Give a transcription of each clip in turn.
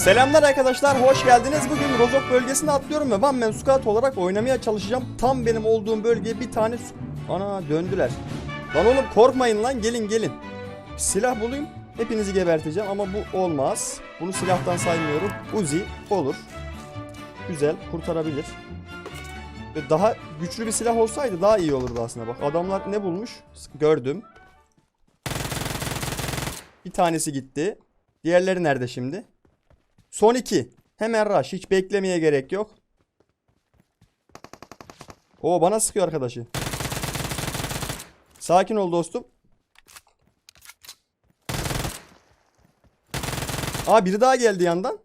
Selamlar arkadaşlar, hoş geldiniz. Bugün Rozok bölgesine atlıyorum ve Man Squad olarak oynamaya çalışacağım. Tam benim olduğum bölgeye bir tane... Ana döndüler. Lan oğlum korkmayın lan, gelin gelin. Silah bulayım, hepinizi geberteceğim ama bu olmaz. Bunu silahtan saymıyorum. Uzi olur. Güzel, kurtarabilir. Daha güçlü bir silah olsaydı daha iyi olurdu aslında. Bak adamlar ne bulmuş? Gördüm. Bir tanesi gitti. Diğerleri nerede şimdi? Son iki. Hemen rush. Hiç beklemeye gerek yok. O bana sıkıyor arkadaşı. Sakin ol dostum. Aa biri daha geldi yandan.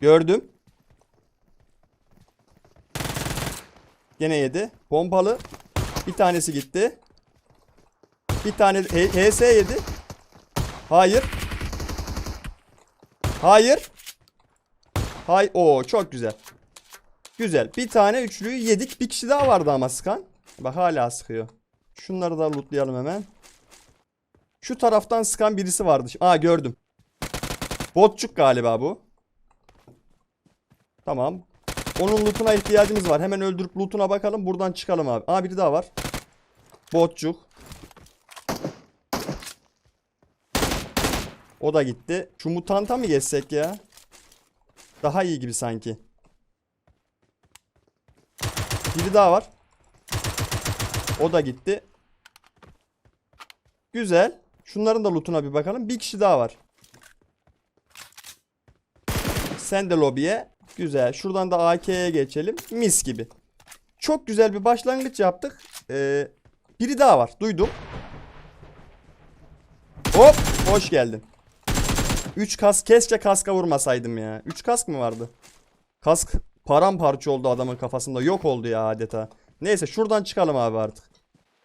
Gördüm. Gene yedi. Pompalı. Bir tanesi gitti. Bir tane HS yedi. Hayır. Hayır. Hay o çok güzel. Güzel. Bir tane üçlüyü yedik. Bir kişi daha vardı ama sıkan. Bak hala sıkıyor. Şunları da lootlayalım hemen. Şu taraftan sıkan birisi vardı. Aa gördüm. Botçuk galiba bu. Tamam. Onun lootuna ihtiyacımız var. Hemen öldürüp lootuna bakalım. Buradan çıkalım abi. Aa biri daha var. Botçuk. O da gitti. Şu mutanta mı geçsek ya? Daha iyi gibi sanki. Biri daha var. O da gitti. Güzel. Şunların da lootuna bir bakalım. Bir kişi daha var. Sen de lobiye. Güzel. Şuradan da AK'ye geçelim. Mis gibi. Çok güzel bir başlangıç yaptık. Ee, biri daha var. Duydum. Hop. Hoş geldin. 3 kask. Keşke kaska vurmasaydım ya. 3 kask mı vardı? Kask paramparça oldu adamın kafasında. Yok oldu ya adeta. Neyse şuradan çıkalım abi artık.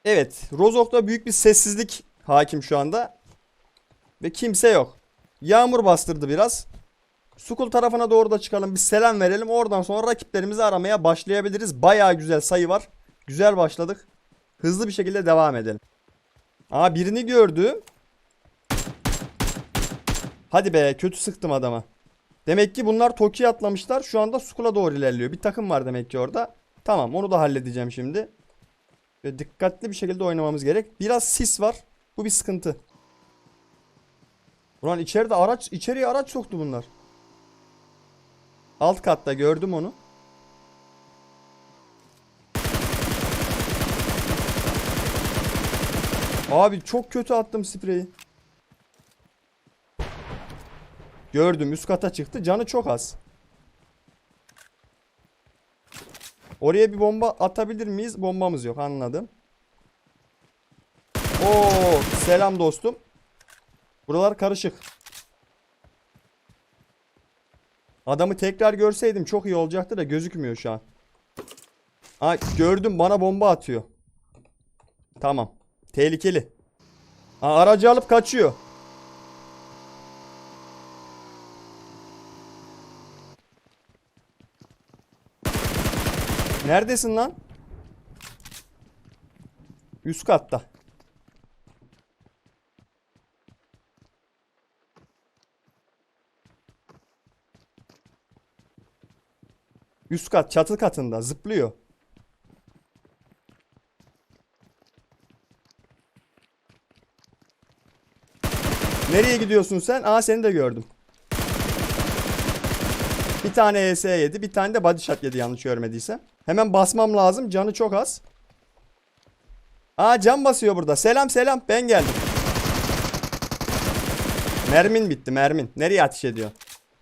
Evet. Rozok'ta büyük bir sessizlik hakim şu anda. Ve kimse yok. Yağmur bastırdı biraz. Sukul tarafına doğru da çıkalım. Bir selam verelim. Oradan sonra rakiplerimizi aramaya başlayabiliriz. Bayağı güzel sayı var. Güzel başladık. Hızlı bir şekilde devam edelim. Aa birini gördüm. Hadi be kötü sıktım adama. Demek ki bunlar Toki'ye atlamışlar. Şu anda Skull'a doğru ilerliyor. Bir takım var demek ki orada. Tamam onu da halledeceğim şimdi. Ve dikkatli bir şekilde oynamamız gerek. Biraz sis var. Bu bir sıkıntı. Ulan içeride araç, içeriye araç soktu bunlar. Alt katta gördüm onu. Abi çok kötü attım spreyi. Gördüm üst kata çıktı. Canı çok az. Oraya bir bomba atabilir miyiz? Bombamız yok anladım. Oo selam dostum. Buralar karışık. Adamı tekrar görseydim çok iyi olacaktı da gözükmüyor şu an. Aa, gördüm bana bomba atıyor. Tamam. Tehlikeli. Aa, aracı alıp kaçıyor. Neredesin lan? Üst katta. Üst kat çatı katında zıplıyor. Nereye gidiyorsun sen? Aa seni de gördüm. Bir tane ES yedi. Bir tane de body shot yedi yanlış görmediysem. Hemen basmam lazım. Canı çok az. Aa can basıyor burada. Selam selam. Ben geldim. Mermin bitti mermin. Nereye ateş ediyor?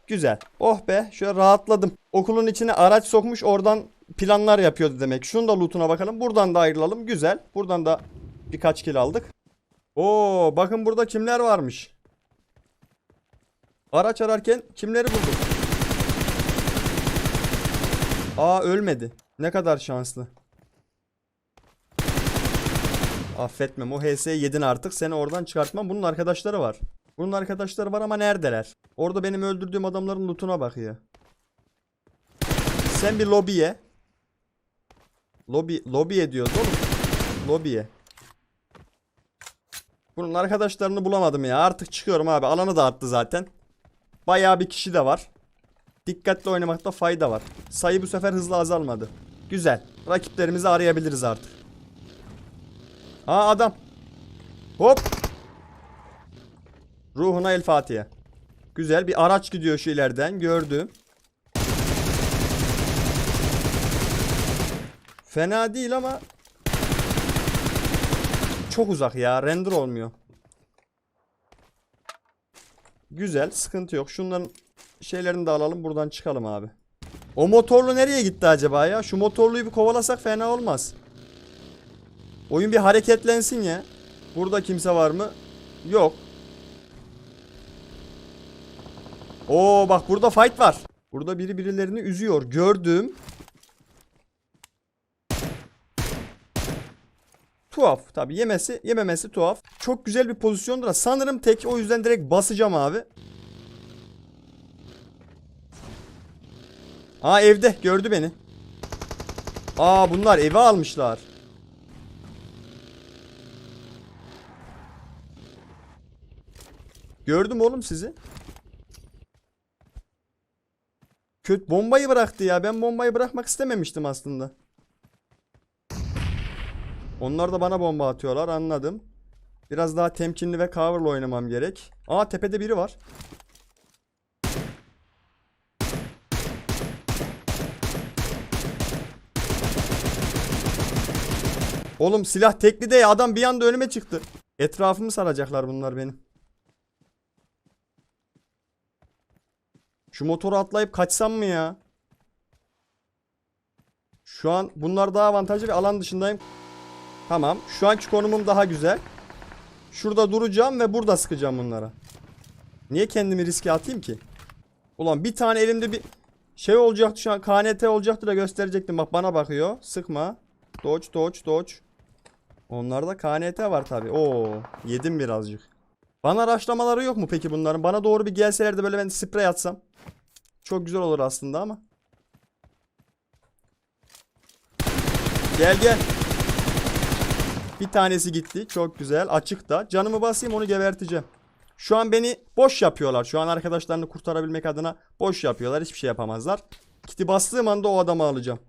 Güzel. Oh be. Şöyle rahatladım. Okulun içine araç sokmuş. Oradan planlar yapıyordu demek. Şunun da lootuna bakalım. Buradan da ayrılalım. Güzel. Buradan da birkaç kill aldık. Oo bakın burada kimler varmış. Araç ararken kimleri bulduk? Aa ölmedi. Ne kadar şanslı. Affetmem o HS yedin artık seni oradan çıkartmam. Bunun arkadaşları var. Bunun arkadaşları var ama neredeler? Orada benim öldürdüğüm adamların lootuna bakıyor. Sen bir lobiye. Lobi, lobiye diyoruz oğlum. Lobiye. Bunun arkadaşlarını bulamadım ya. Artık çıkıyorum abi. Alanı da arttı zaten. Bayağı bir kişi de var. Dikkatli oynamakta fayda var. Sayı bu sefer hızlı azalmadı. Güzel. Rakiplerimizi arayabiliriz artık. Aa adam. Hop. Ruhuna el Fatiha. Güzel bir araç gidiyor şu ileriden. Gördüm. Fena değil ama çok uzak ya. Render olmuyor. Güzel. Sıkıntı yok. Şunların şeylerini de alalım. Buradan çıkalım abi. O motorlu nereye gitti acaba ya? Şu motorluyu bir kovalasak fena olmaz. Oyun bir hareketlensin ya. Burada kimse var mı? Yok. Oo bak burada fight var. Burada biri birilerini üzüyor. Gördüm. Tuhaf. Tabi yemesi, yememesi tuhaf. Çok güzel bir pozisyondur. Sanırım tek o yüzden direkt basacağım abi. Aa evde gördü beni. Aa bunlar eve almışlar. Gördüm oğlum sizi. Kötü bombayı bıraktı ya. Ben bombayı bırakmak istememiştim aslında. Onlar da bana bomba atıyorlar anladım. Biraz daha temkinli ve cover'la oynamam gerek. Aa tepede biri var. Oğlum silah tekli de ya adam bir anda önüme çıktı. Etrafımı saracaklar bunlar benim. Şu motoru atlayıp kaçsam mı ya? Şu an bunlar daha avantajlı ve alan dışındayım. Tamam. Şu anki konumum daha güzel. Şurada duracağım ve burada sıkacağım bunlara. Niye kendimi riske atayım ki? Ulan bir tane elimde bir şey olacaktı şu an KNT olacaktı da gösterecektim. Bak bana bakıyor. Sıkma. Dodge dodge dodge. Onlarda KNT var tabi. Oo, yedim birazcık. Bana raşlamaları yok mu peki bunların? Bana doğru bir gelseler de böyle ben sprey atsam. Çok güzel olur aslında ama. Gel gel. Bir tanesi gitti. Çok güzel. Açıkta. Canımı basayım onu geberteceğim. Şu an beni boş yapıyorlar. Şu an arkadaşlarını kurtarabilmek adına boş yapıyorlar. Hiçbir şey yapamazlar. Kiti bastığım anda o adamı alacağım.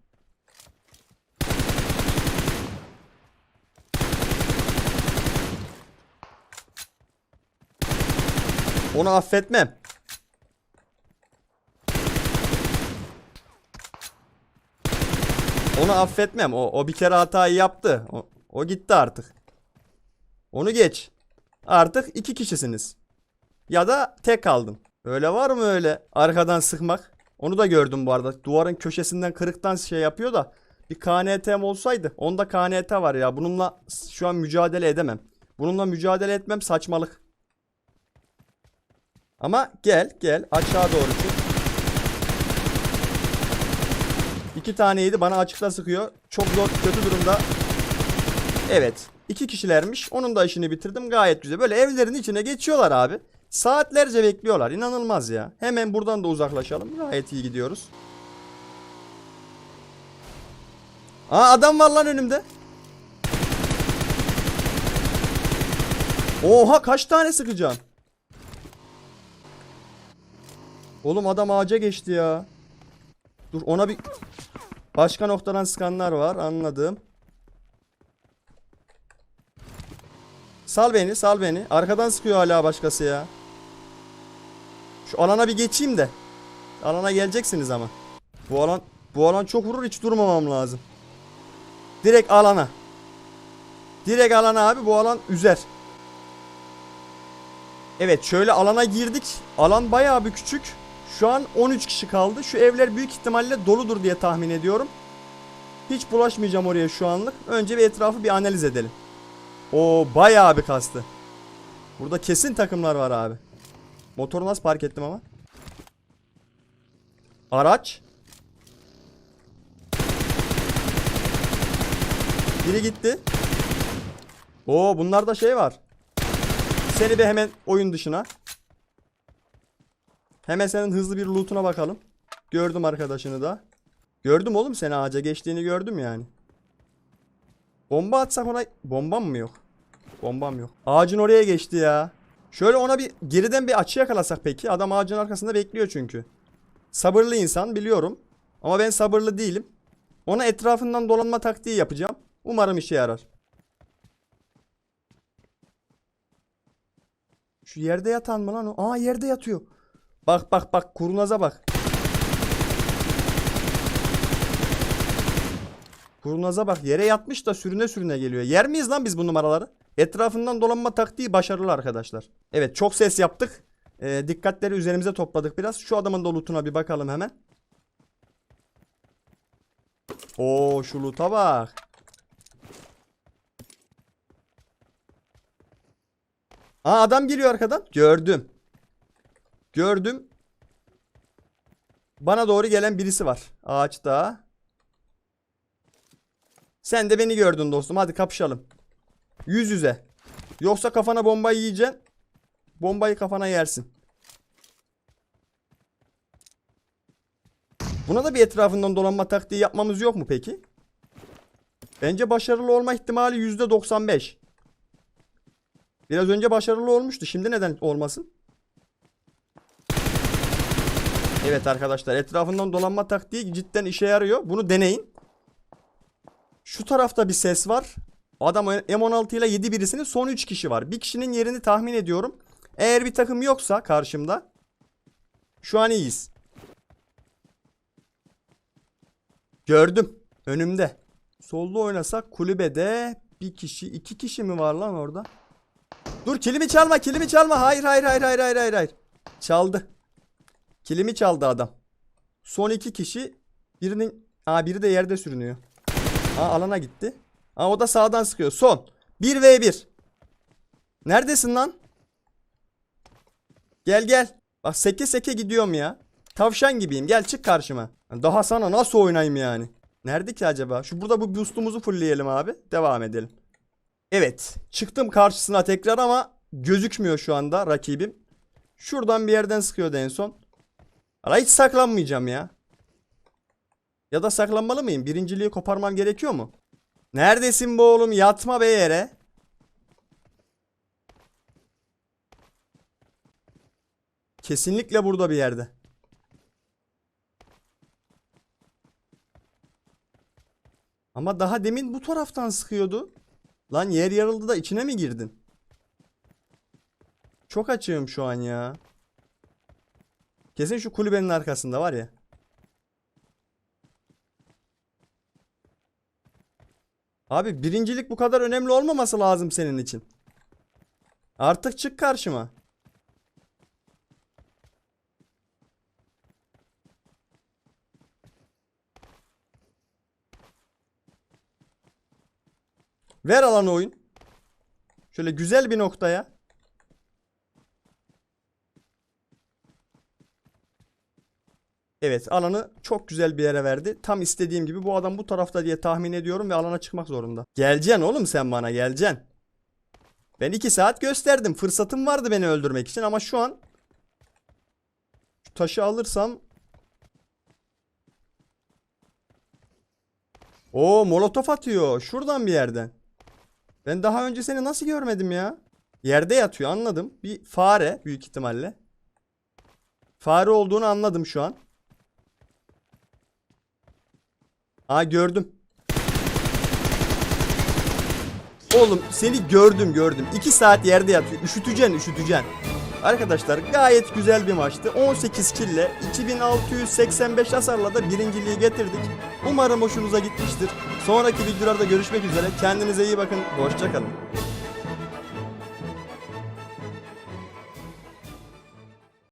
Onu affetmem. Onu affetmem. O, o bir kere hatayı yaptı. O, o gitti artık. Onu geç. Artık iki kişisiniz. Ya da tek kaldın. Öyle var mı öyle arkadan sıkmak? Onu da gördüm bu arada. Duvarın köşesinden kırıktan şey yapıyor da. Bir KNT'm olsaydı. Onda KNT var ya. Bununla şu an mücadele edemem. Bununla mücadele etmem saçmalık. Ama gel gel aşağı doğru çık. İki taneydi bana açıkta sıkıyor. Çok zor kötü durumda. Evet. iki kişilermiş. Onun da işini bitirdim. Gayet güzel. Böyle evlerin içine geçiyorlar abi. Saatlerce bekliyorlar. İnanılmaz ya. Hemen buradan da uzaklaşalım. Gayet iyi gidiyoruz. Aa adam var lan önümde. Oha kaç tane sıkacağım? Oğlum adam ağaca geçti ya. Dur ona bir başka noktadan sıkanlar var anladım. Sal beni sal beni. Arkadan sıkıyor hala başkası ya. Şu alana bir geçeyim de. Alana geleceksiniz ama. Bu alan bu alan çok vurur hiç durmamam lazım. Direkt alana. Direkt alana abi bu alan üzer. Evet şöyle alana girdik. Alan bayağı bir küçük. Şu an 13 kişi kaldı. Şu evler büyük ihtimalle doludur diye tahmin ediyorum. Hiç bulaşmayacağım oraya şu anlık. Önce bir etrafı bir analiz edelim. O bayağı bir kastı. Burada kesin takımlar var abi. Motoru nasıl park ettim ama? Araç. Biri gitti. Oo bunlarda şey var. Seni bir hemen oyun dışına. Hemen senin hızlı bir loot'una bakalım. Gördüm arkadaşını da. Gördüm oğlum seni ağaca geçtiğini gördüm yani. Bomba atsak ona... Bombam mı yok? Bombam yok. Ağacın oraya geçti ya. Şöyle ona bir geriden bir açı yakalasak peki. Adam ağacın arkasında bekliyor çünkü. Sabırlı insan biliyorum. Ama ben sabırlı değilim. Ona etrafından dolanma taktiği yapacağım. Umarım işe yarar. Şu yerde yatan mı lan o? Aa yerde yatıyor. Bak bak bak kurnaza bak. Kurnaza bak yere yatmış da sürüne sürüne geliyor. Yer miyiz lan biz bu numaraları? Etrafından dolanma taktiği başarılı arkadaşlar. Evet çok ses yaptık. Ee, dikkatleri üzerimize topladık biraz. Şu adamın da lootuna bir bakalım hemen. Oo şu loot'a bak. Aa adam geliyor arkadan. Gördüm. Gördüm. Bana doğru gelen birisi var. Ağaçta. Sen de beni gördün dostum. Hadi kapışalım. Yüz yüze. Yoksa kafana bombayı yiyeceksin. Bombayı kafana yersin. Buna da bir etrafından dolanma taktiği yapmamız yok mu peki? Bence başarılı olma ihtimali %95. Biraz önce başarılı olmuştu. Şimdi neden olmasın? Evet arkadaşlar etrafından dolanma taktiği cidden işe yarıyor. Bunu deneyin. Şu tarafta bir ses var. Adam M16 ile 7 birisinin son 3 kişi var. Bir kişinin yerini tahmin ediyorum. Eğer bir takım yoksa karşımda şu an iyiyiz. Gördüm. Önümde. Solda oynasak kulübede bir kişi, iki kişi mi var lan orada? Dur kilimi çalma, kilimi çalma. Hayır, hayır, hayır, hayır, hayır, hayır. Çaldı. Kilimi çaldı adam. Son iki kişi. Birinin, aa biri de yerde sürünüyor. Aa alana gitti. Aa o da sağdan sıkıyor. Son. 1v1. Neredesin lan? Gel gel. Bak seke seke gidiyorum ya. Tavşan gibiyim. Gel çık karşıma. Daha sana nasıl oynayayım yani? Nerede ki acaba? Şu burada bu boost'umuzu fullleyelim abi. Devam edelim. Evet. Çıktım karşısına tekrar ama gözükmüyor şu anda rakibim. Şuradan bir yerden sıkıyordu en son. Ara hiç saklanmayacağım ya. Ya da saklanmalı mıyım? Birinciliği koparmam gerekiyor mu? Neredesin bu oğlum? Yatma be yere. Kesinlikle burada bir yerde. Ama daha demin bu taraftan sıkıyordu. Lan yer yarıldı da içine mi girdin? Çok açığım şu an ya. Kesin şu kulübenin arkasında var ya. Abi birincilik bu kadar önemli olmaması lazım senin için. Artık çık karşıma. Ver alanı oyun. Şöyle güzel bir noktaya. Evet alanı çok güzel bir yere verdi. Tam istediğim gibi bu adam bu tarafta diye tahmin ediyorum ve alana çıkmak zorunda. Geleceksin oğlum sen bana geleceksin. Ben iki saat gösterdim. Fırsatım vardı beni öldürmek için ama şu an şu taşı alırsam O molotof atıyor. Şuradan bir yerden. Ben daha önce seni nasıl görmedim ya? Yerde yatıyor anladım. Bir fare büyük ihtimalle. Fare olduğunu anladım şu an. Aa gördüm. Oğlum seni gördüm gördüm. 2 saat yerde yatıyor. Üşüteceksin üşüteceksin. Arkadaşlar gayet güzel bir maçtı. 18 kille 2685 hasarla da birinciliği getirdik. Umarım hoşunuza gitmiştir. Sonraki videolarda görüşmek üzere. Kendinize iyi bakın. Hoşçakalın.